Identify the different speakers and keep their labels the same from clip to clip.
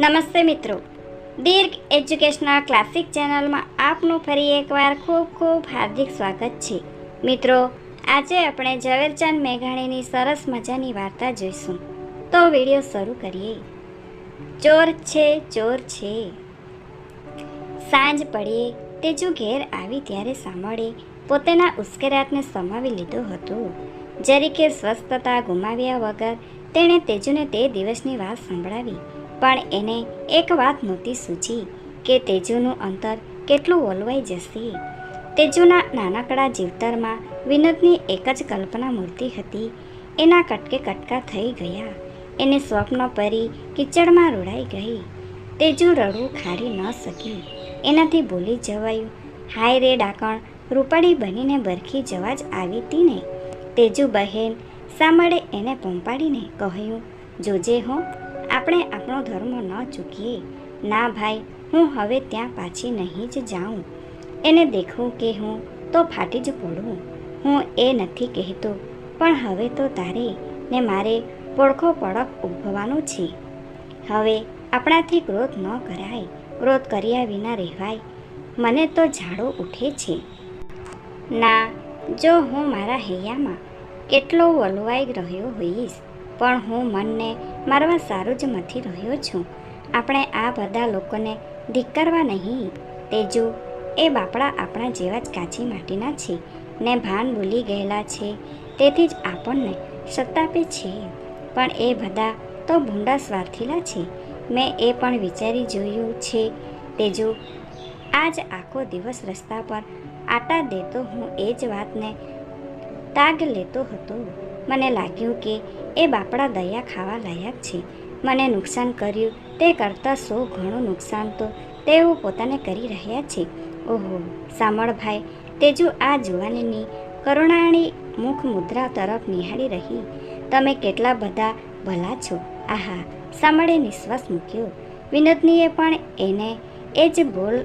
Speaker 1: નમસ્તે મિત્રો. દીર્ઘ educational classic ચેનલમાં આપનું ફરી એકવાર ખૂબ ખૂબ હાર્દિક સ્વાગત છે. મિત્રો, આજે આપણે ઝવેરચંદ મેઘાણીની સરસ મજાની વાર્તા જોઈશું. તો વીડિયો શરૂ કરીએ. ચોર છે ચોર છે. સાંજ પડીએ તેજુ ઘેર આવી ત્યારે સાંભળે પોતાના ઉશ્કેરાટને સમાવી લીધો હતો. જરીકે સ્વસ્થતા ગુમાવ્યા વગર તેણે તેજુને તે દિવસની વાત સંભળાવી. પણ એને એક વાત નહોતી સૂચી કે તેજુનું અંતર કેટલું ઓલવાઈ જશે. તેજુના નાનકડા જીવતરમાં વિનોદની એક જ કલ્પના મૂર્તિ હતી. એના કટકે કટકા થઈ ગયા. એને સ્વપ્ન પરી કિચડમાં રોડાઈ ગઈ. તેજુ રડવું ખાડી ન શકી એનાથી ભૂલી જવાયું. હાય રે ડાકણ, રૂપાળી બનીને બરખી જવા જ આવી હતી ને. તેજુ બહેન સામળે એને પંપાડીને કહ્યું, જોજે હો. આપણે આપણો ધર્મ ન ચૂકીએ. ના ભાઈ, હું હવે ત્યાં પાછી નહીં જ જાઉં. એને દેખવું કે હું તો ફાટી જ પડું. હું એ નથી કહેતો, પણ હવે તો તારે ને મારે પડખો પડક ઉભવાનું છે. હવે આપણાથી ક્રોધ ન કરાય, ક્રોધ કર્યા વિના રહેવાય. મને તો ઝાડો ઉઠે છે. ના, જો હું મારા હૈયામાં કેટલો વલવાઈ રહ્યો હોઈશ પણ હું મનને મારવા સારું જ મથી રહ્યો છું. આપણે આ બધા લોકોને ધિક્કારવા નહીં. તેજુ, એ બાપડા આપણા જેવા જ કાચી માટીના છે ને ભાન ભૂલી ગયેલા છે. તેથી જ આપણને સતાપે છે. પણ એ બધા તો ભૂંડા સ્વાર્થીલા છે. મેં એ પણ વિચારી જોયું છે. તેજુ, આજ આખો દિવસ રસ્તા પર આટા દેતો હું એ જ વાતને તાગ લેતો હતો. મને લાગ્યું કે એ બાપડા દયા ખાવા લાયક છે. મને નુકસાન કર્યું. તે કરતાં સો ઘણું નુકસાન તો તેઓ પોતાને કરી રહ્યા છે. ઓહો સામળ ભાઈ તેજુ આ જુવાનીની કરુણાણી મુખ મુદ્રા તરફ નિહાળી રહી. તમે કેટલા બધા ભલા છો. આહા સામળે નિશ્વાસ મૂક્યો. વિનોદનીએ પણ એને એ જ બોલ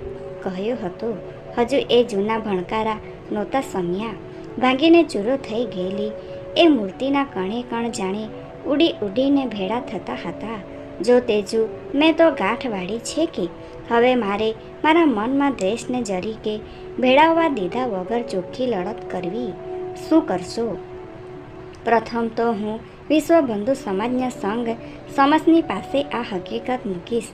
Speaker 1: કહ્યો હતો. હજુ એ જૂના ભણકારા નહોતા સમ્યા. ભાંગીને ચૂરો થઈ ગયેલી એ મૂર્તિના કણે કણ જાણે ઉડી ઉડીને ભેળા થતા હતા. જો તેજુ, મેં તો ગાંઠ વાળી છે કે? હવે મારે મારા મનમાં દ્વેષને જરી કે ભેળાવવા દીધા વગર ચોખ્ખી લડત કરવી. શું કરશો? પ્રથમ તો હું વિશ્વબંધુ સમાજના સંઘ સમજની પાસે આ હકીકત મૂકીશ.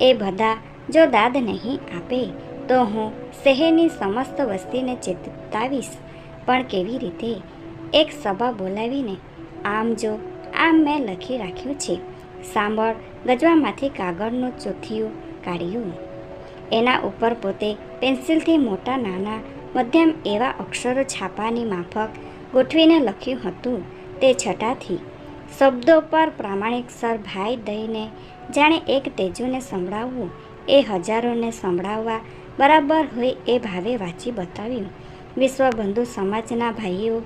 Speaker 1: એ બધા જો દાદ નહીં આપે, તો હું શહેરની સમસ્ત વસ્તીને ચેતાવીશ પણ કેવી રીતે? એક સભા બોલાવીને, આમ જો, આમ મેં લખી રાખ્યું છે. સાંભળ, ગજવામાંથી કાગળનું ચોથિયું કાઢ્યું. એના ઉપર પોતે પેન્સિલથી મોટા નાના, મધ્યમ એવા અક્ષરો છાપાની માફક ગોઠવીને લખ્યું હતું તે છટાથી. શબ્દો પર પ્રામાણિકસર ભાઈ દઈને, જાણે એક તેજુને સંભળાવવું, એ હજારોને સંભળાવવા બરાબર હોય એ ભાવે વાંચી બતાવ્યું. વિશ્વબંધુ સમાજના ભાઈઓ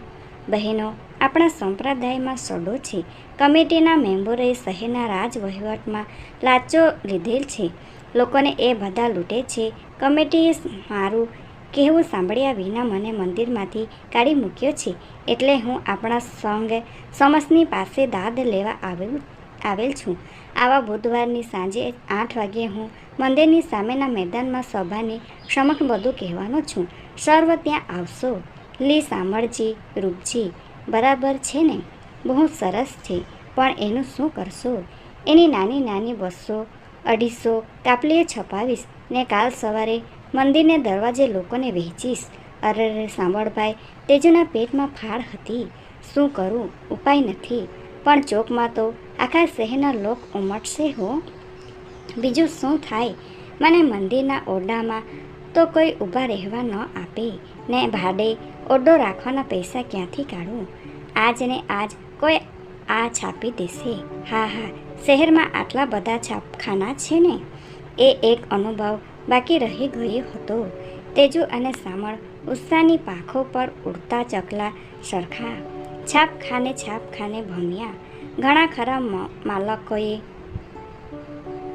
Speaker 1: બહેનો, આપણા સંપ્રદાયમાં સડો છે. કમિટીના મેમ્બરોએ શહેરના રાજ વહીવટમાં લાચો લીધેલ છે. લોકોને એ બધા લૂંટે છે. કમિટીએ મારું કહેવું સાંભળ્યા વિના મને મંદિરમાંથી કાઢી મૂક્યો છે. એટલે હું આપણા સંઘ, સમસની પાસે દાદ લેવા આવ્યું આવેલ છું. આવા બુધવારની સાંજે આઠ વાગ્યે હું મંદિરની સામેના મેદાનમાં સભાની સમક્ષ બધું કહેવાનો છું. સર્વ ત્યાં આવશો. લી સાંભળજી, રૂપજી, બરાબર છે ને? બહુ સરસ છે. પણ એનું શું કરશો? એની નાની નાની બસો, અઢીસો કાપલીએ છપાવીશ ને કાલ સવારે મંદિરને દરવાજે લોકોને વહેંચીશ. અરે રે સાંભળભાઈ, તેજુના પેટમાં ફાળ હતી. શું કરું? ઉપાય નથી. પણ ચોકમાં તો આખા શહેરના લોક ઉમટશે હો. બીજું શું થાય? મને મંદિરના ઓરડામાં તો કોઈ ઊભા રહેવા ન આપે. ને ભાડે ઓરડો રાખવાના પૈસા ક્યાંથી કાઢું? આજ ને આજ કોઈ આ છાપી દેશે. હા હા, શહેરમાં આટલા બધા છાપખાના છે ને? એ એક અનુભવ બાકી રહી ગયો હતો. તેજુ અને સામળ ઉત્સાહની પાંખો પર ઉડતા ચકલા સરખા. છાપખાને છાપખાને ભમ્યા. ઘણા ખરા માલકોએ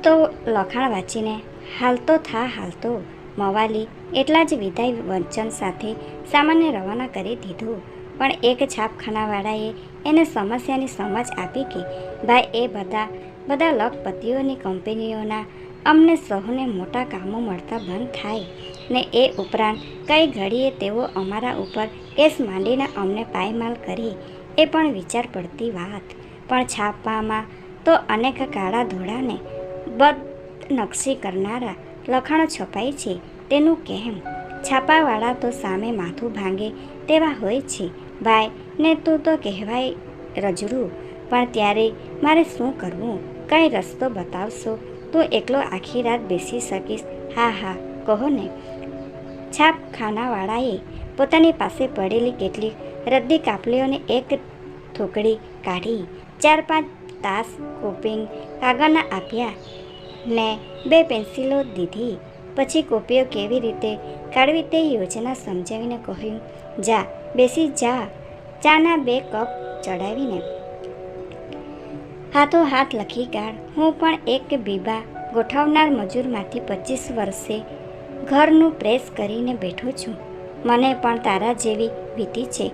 Speaker 1: તો લખાણ વાંચીને, હાલતો થા, હાલતો. મવાલી એટલા જ વિદાય વંચન સાથે સામાન્ય રવાના કરી દીધું. પણ એક છાપખાનાવાળાએ એને સમસ્યાની સમજ આપી કે, ભાઈ, એ બધા બધા લખપતિઓની કંપનીઓના અમને સહુને મોટા કામો મળતા બંધ થાય. ને એ ઉપરાંત કઈ ઘડીએ તેઓ અમારા ઉપર કેસ માંડીને અમને પાયમાલ કરી. એ પણ વિચાર પડતી વાત. પણ છાપામાં તો અનેક કાળા ધોળાને બદનક્ષી કરનારા લખાણો છપાય છે, તેનું કેમ છાપાવાળા તો સામે માથું ભાંગે તેવા હોય છે. ભાઈ, ને તું તો કહેવાય રજડું. પણ ત્યારે મારે શું કરવું? કંઈ રસ્તો બતાવશો તું એકલો આખી રાત બેસી શકીશ. હા હા, કહો ને. છાપખાનાવાળાએ પોતાની પાસે પડેલી કેટલીક રદ્દી કાપલીઓને એક થોકડી કાઢી, ચાર પાંચ તાસ કોપિંગ કાગળના આપ્યા. ને બે પેન્સિલો દીધી. પછી કોપીઓ કેવી રીતે કાઢવી તે યોજના સમજાવીને કહ્યું, જા, બેસી જા. ચાના બે કપ ચડાવીને. હાથો હાથ લખી કાઢ હું પણ એક બીબા ગોઠવનાર મજૂરમાંથી પચીસ વર્ષે ઘરનું પ્રેસ કરીને બેઠો છું. મને પણ તારા જેવી વીતી છે.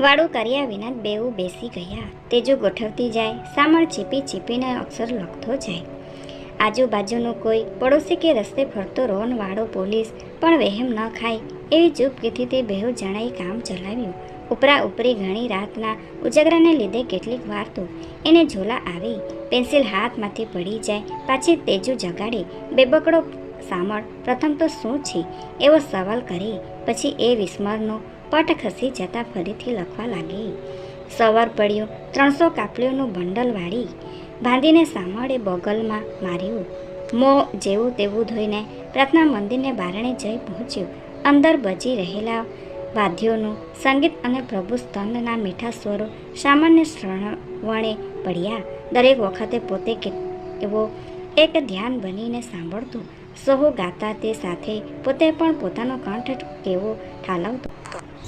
Speaker 1: વાળું કર્યા વિના બેઉ બેસી ગયા. તેજો ગોઠવતી જાય, સામળ ચીપી ચીપીને અક્ષર લખતો જાય. આજુબાજુનું કોઈ પડોશી કે રસ્તે ફરતો રોનવાળો પોલીસ પણ વહેમ ન ખાય એવી ચૂપકીથી તે બેહુ જણાએ કામ ચલાવ્યું. ઉપરા ઉપરી ઘણી રાતના ઉજાગરાને લીધે કેટલીક વાર તો એને ઝોલા આવી, પેન્સિલ હાથમાંથી પડી જાય, પાછી તેજુ જગાડે, બેબકડો સામળ પ્રથમ તો શું છે? એવો સવાલ કરી, પછી એ વિસ્મરનો પટ ખસી જતાં ફરીથી લખવા લાગી. સવાર પડ્યો, ત્રણસો કાપલીઓનું બંડલ વાળી બાંધીને સામળે બગલમાં માર્યું. મો જેવું તેવું ધોઈને પ્રાર્થના મંદિરને બારણે જઈ પહોંચ્યું. અંદર બજી રહેલા વાદ્યોનું સંગીત અને પ્રભુ સ્તંદના મીઠા સ્વરો સામાન્ય શ્રવણે પડ્યા. દરેક વખતે પોતે કે એવો એક ધ્યાન બનીને સાંભળતો. સહુ ગાતા તે સાથે પોતે પણ પોતાનો કંઠ કેવો ઠાલવતો.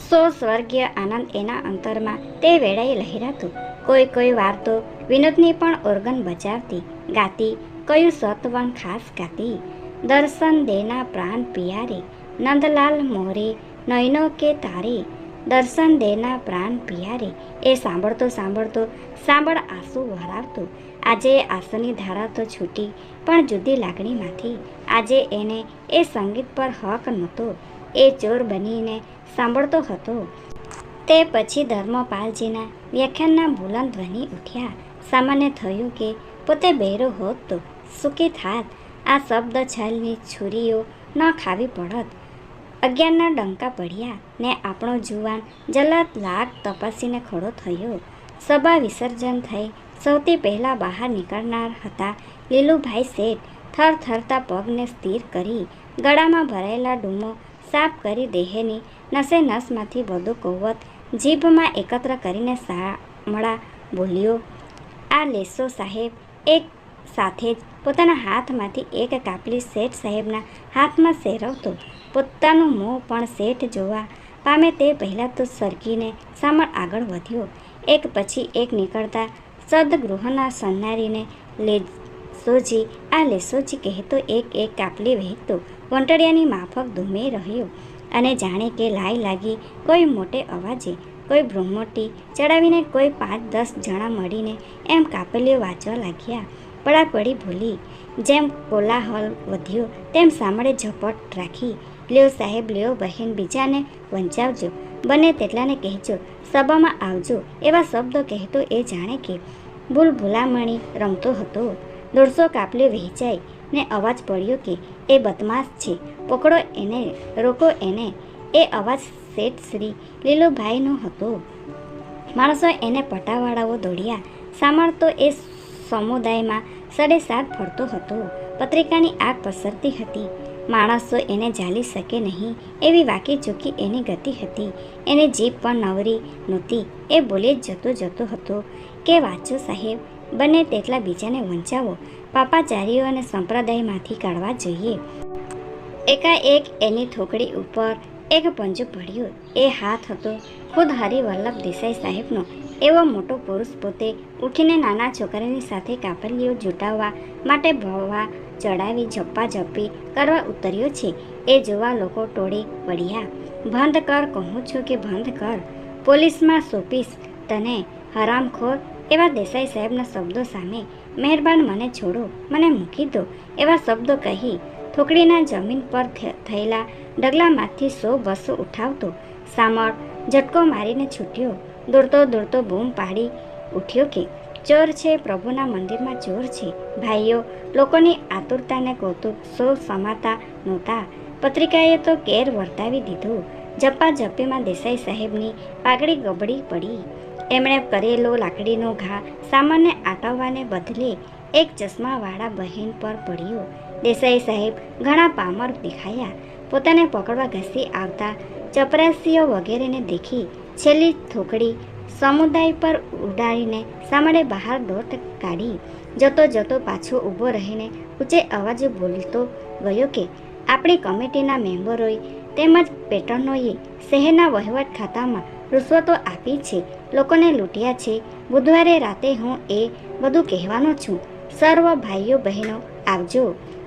Speaker 1: સો સ્વર્ગીય આનંદ એના અંતરમાં તે વેળાએ લહેરાતો. કોઈ કોઈ વાર તો વિનોદની પણ ઓર્ગન બજાવતી ગાતી, કયું સત્વન ખાસ ગાતી? દર્શન દેના પ્રાણ પિયારે, નંદલાલ મોરે, નયનો કે તારે? દર્શન દેના પ્રાણ પિયારે, એ સાંભળતો સાંભળતો, સાંભળ આંસુ વરાવતો આજે આંસુની ધારા તો છૂટી, પણ જુદી લાગણીમાંથી. આજે એને એ સંગીત પર હક નહોતો, એ ચોર બનીને સાંભળતો હતો. તે પછી ધર્મપાલજીના વ્યાખ્યાનના બુલંદ ધ્વનિ ઉઠ્યા. સામાન્ય થયું કે પોતે બહેરો હોત તો સુખી થાત. આ શબ્દ છલની છુરીઓ ન ખાવી પડત. અગિયારના ડંકા પડ્યા ને આપણો જુવાન જલાદ લાગ તપાસીને ખડો થયો. સભા વિસર્જન થઈ, સૌથી પહેલાં બહાર નીકળનાર હતા લીલુભાઈ શેઠ. થર થરતા પગને સ્થિર કરી, ગળામાં ભરાયેલા ડૂમો સાફ કરી દેહેની નસે નસમાંથી બધું કૌવત, જીભમાં એકત્ર કરીને સામળા બોલ્યો આ લેસો સાહેબ એક સાથે જ પોતાના હાથમાંથી એક કાપલી શેઠ સાહેબના હાથમાં સેરવતો. પોતાનું મોં પણ શેઠ જોવા પામે તે પહેલાં તો સરકીને સામળ આગળ વધ્યો. એક પછી એક નીકળતા સદગૃહના સન્નારીને લેસોજી, આ લેસોજી કહેતો એક એક કાપલી વહેતો વંટળિયાની માફક ધૂમે રહ્યો અને જાણે કે લાઈ લાગી કોઈ મોટે અવાજે કોઈ બ્રહ્મોટી ચડાવીને કોઈ પાંચ, દસ જણા મળીને એમ કાપલીઓ વાંચવા લાગ્યા. પડાપડી ભૂલી જેમ કોલાહલ વધ્યો, તેમ સાંભળે ઝપટ રાખી. લ્યો સાહેબ, લ્યો બહેન, બીજાને વંચાવજો. બને તેટલાને કહેજો. સભામાં આવજો. એવા શબ્દો કહેતો એ જાણે કે ભૂલ ભૂલામણી રમતો હતો. દોઢસો કાપલીઓ વહેંચાઈ ને અવાજ પડ્યો કે, એ બદમાશ છે. પકડો એને, રોકો એને. એ અવાજ શેઠ શ્રી લીલુભાઈનો હતો. માણસો એને પટાવાળાઓ દોડ્યા. સાંભળતો એ સમુદાયમાં સડે સાત ફરતો હતો. પત્રિકાની આગ પસરતી હતી. માણસો એને ઝાલી શકે નહીં એવી વાકી ચૂકી એની ગતિ હતી. એને જીભ પણ નવરી નહોતી. એ બોલી જ જતો જતો હતો કે, વાંચો સાહેબ, બને તેટલા બીજાને વંચાવો. પાપાચારીઓને સંપ્રદાયમાંથી કાઢવા જોઈએ. એકાએક એની થોકડી ઉપર એક પંજો પડ્યો. એ હાથ હતો ખુદ હરિવલ્લભ દેસાઈ સાહેબનો. એવો મોટો પુરુષ પોતે ઉઠીને નાના છોકરાની સાથે કાપલીઓ જૂટાવવા માટે ભવવા ચડાવી, ઝપ્પી કરવા ઉતર્યો છે. એ જોવા લોકો ટોળી પડ્યા બંધ કર, કહું છું કે બંધ કર. પોલીસમાં સોંપીશ તને, હરામખોર. એવા દેસાઈ સાહેબના શબ્દો સામે, મહેરબાન, મને છોડો, મને મૂકી દો. એવા શબ્દો કહી થોકડીના જમીન પર થયેલા ડગલામાંથી સો બસો ઉઠાવતો સામળ ઝટકો મારીને છૂટ્યો. દોડતો દોડતો બૂમ પાડી ઉઠ્યો કે, ચોર છે, પ્રભુના મંદિરમાં ચોર છે. ભાઈઓ, લોકોની આતુરતાને કૌતુક સો સમાતા નહોતા. પત્રિકાએ તો કેર વર્તાવી દીધું. જપ્પા જપ્પીમાં દેસાઈ સાહેબની પાઘડી ગબડી પડી. એમણે કરેલો લાકડીનો ઘા સામાન્ય આટવવાને બદલે એક ચશ્માવાળા બહેન પર પડ્યો. દેસાઈ સાહેબ ઘણા પામર દેખાયા. પોતાને પકડવા ઘસી આવતા ચપરાસીઓ વગેરેને દેખી છેલ્લી થોકડી સમુદાય પર ઉડાડીને સામાડે બહાર દોટ કાઢી. જતો જતો પાછો ઊભો રહીને ઊંચે અવાજે બોલતો ગયો કે, આપણી કમિટીના મેમ્બરોએ તેમજ પેટર્નોએ શહેરના વહીવટ ખાતામાં રૂશ્વતો આપી છે. લોકોને લૂંટ્યા છે. બુધવારે રાતે હું એ બધું કહેવાનો છું. સર્વ ભાઈઓ બહેનો, આવજો.